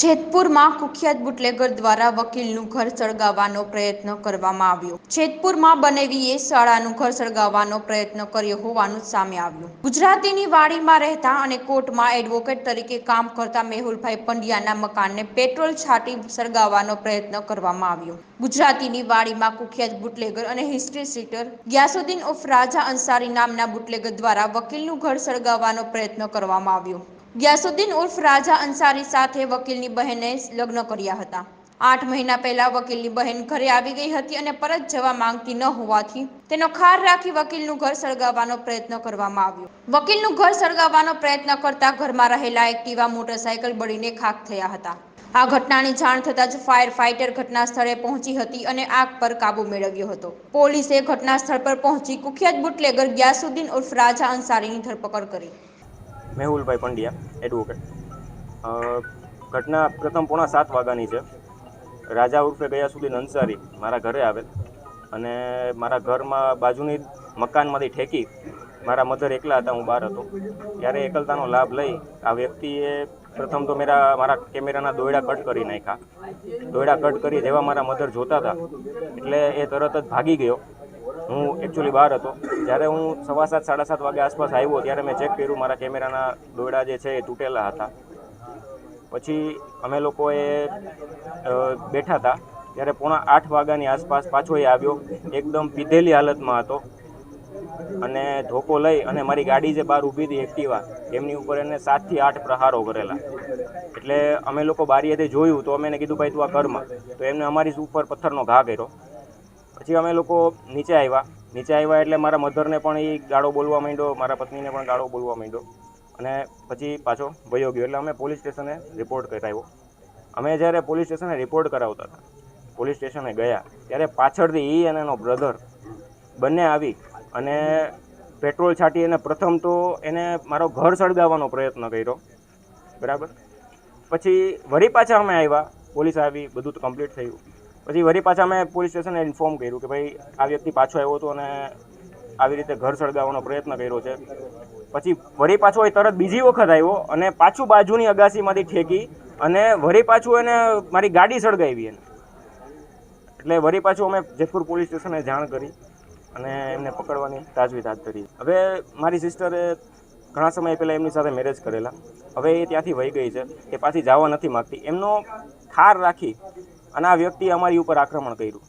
જેતપુરમાં કુખ્યાત બુટલેગર દ્વારા વકીલનું ઘર સળગાવવાનો પ્રયત્ન કરવામાં આવ્યો. જેતપુરમાં બનેવીએ શાળાનું ઘર સળગાવવાનો પ્રયત્ન કર્યો હોવાનું સામે આવ્યું. ગુજરાતીની વાડીમાં રહેતા અને કોર્ટમાં એડવોકેટ તરીકે કામ કરતા મેહુલભાઈ પંડ્યાના મકાનને પેટ્રોલ છાંટી સળગાવવાનો પ્રયત્ન કરવામાં આવ્યો. ગુજરાતીની વાડીમાં કુખ્યાત બુટલેગર અને હિસ્ટ્રી સીટર ગ્યાસુદ્દીન ઉફ રાજા અંસારી નામના બુટલેગર દ્વારા વકીલનું ઘર સળગાવવાનો પ્રયત્ન કરવામાં આવ્યો. ગ્યાસુદ્દીન ઉર્ફ રાજા અંસારી સાથે વકીલની બહેને લગ્ન કર્યા હતા. આઠ મહિના પહેલા વકીલની બહેન ઘરે આવી ગઈ હતી અને પરત જવા માંગતી ન હોવાથી તેનો ખાર રાખી વકીલનું ઘર સળગાવવાનો પ્રયત્ન કરવામાં આવ્યો. વકીલનું ઘર સળગાવવાનો પ્રયત્ન કરતા ઘરમાં રહેલા એક્ટિવા મોટરસાયકલ બળીને ખાખ થયા હતા. આ ઘટનાની જાણ થતાં જ ફાયર ફાઇટર ઘટના સ્થળે પહોંચી હતી અને આગ પર કાબુ મેળવ્યો હતો. પોલીસે ઘટના સ્થળ પર પહોંચી કુખ્યાત બુટલેગર ગ્યાસુદ્દીન ઉર્ફ રાજા અંસારીની ધરપકડ કરી. મેહુલભાઈ પંડ્યા એડવોકેટ ઘટના પ્રથમ પોણા સાત વાગ્યાની છે. રાજા ઉર્ફે ગયા સુધી અંસારી મારા ઘરે આવેલ અને મારા ઘરમાં બાજુની મકાનમાંથી ઠેકી મારા મધર એકલા હતા, હું બહાર હતો. ત્યારે એકલતાનો લાભ લઈ આ વ્યક્તિએ પ્રથમ તો મેરા, મારા કેમેરાના દોયડા કટ કરી નાખ્યા. દોયડા કટ કરી જેવા મારા મધર જોતા હતા. એટલે એ તરત જ ભાગી ગયો. હું એકચ્યુઅલી બહાર હતો. જ્યારે હું સવા સાત, સાડા સાત વાગે આસપાસ આવ્યો, ત્યારે મેં ચેક કર્યું, મારા કેમેરાના દોરડા જે છે એ તૂટેલા હતા. પછી અમે લોકોએ બેઠા હતા. ત્યારે પોણા આઠ વાગ્યાની આસપાસ પાછો એ આવ્યો. એકદમ પીધેલી હાલતમાં હતો. અને ધોકો લઈ અને મારી ગાડી જે બહાર ઊભી હતી એક્ટિવા, એમની ઉપર એને સાતથી આઠ પ્રહારો કરેલા. એટલે અમે લોકો બારીએથી જોયું, તો અમે એને કીધું, ભાઈ, તું આ કર્મ તો એમને અમારી ઉપર પથ્થરનો ઘા કર્યો. પછી અમે લોકો નીચે આવ્યા. નીચે આવ્યા એટલે મારા મધરને પણ એ ગાળો બોલવા માંડ્યો, મારા પત્નીને પણ ગાળો બોલવા માંડ્યો. અને પછી પાછો વયો ગયો. એટલે અમે પોલીસ સ્ટેશને રિપોર્ટ કરાવ્યો. અમે જ્યારે પોલીસ સ્ટેશને રિપોર્ટ કરાવતા હતા, પોલીસ સ્ટેશને ગયા, ત્યારે પાછળથી એ અને એનો બ્રધર બંને આવી અને પેટ્રોલ છાંટી અને પ્રથમ તો એને મારો ઘર સળગાવવાનો પ્રયત્ન કર્યો. બરાબર? પછી વળી પાછા અમે આવ્યા. પોલીસ આવી, બધું કમ્પ્લીટ થયું. પછી વળી પાછા અમે પોલીસ સ્ટેશને ઇન્ફોર્મ કર્યું કે ભાઈ, આ વ્યક્તિ પાછો આવ્યો હતો અને આવી રીતે ઘર સળગાવવાનો પ્રયત્ન કર્યો છે. પછી વળી પાછો એ તરત બીજી વખત આવ્યો અને પાછું બાજુની અગાસીમાંથી ઠેકી અને વળી પાછું એને મારી ગાડી સળગાવી એને. એટલે વળી પાછું અમે જેતપુર પોલીસ સ્ટેશને જાણ કરી અને એમને પકડવાની તાજવીજ હાથ ધરી. હવે મારી સિસ્ટરે ઘણા સમય પહેલાં એમની સાથે મેરેજ કરેલા. હવે એ ત્યાંથી વહી ગઈ છે એ પાછી જવા નથી માગતી. એમનો ખાર રાખી અને આ વ્યક્તિએ અમારી ઉપર આક્રમણ કર્યું.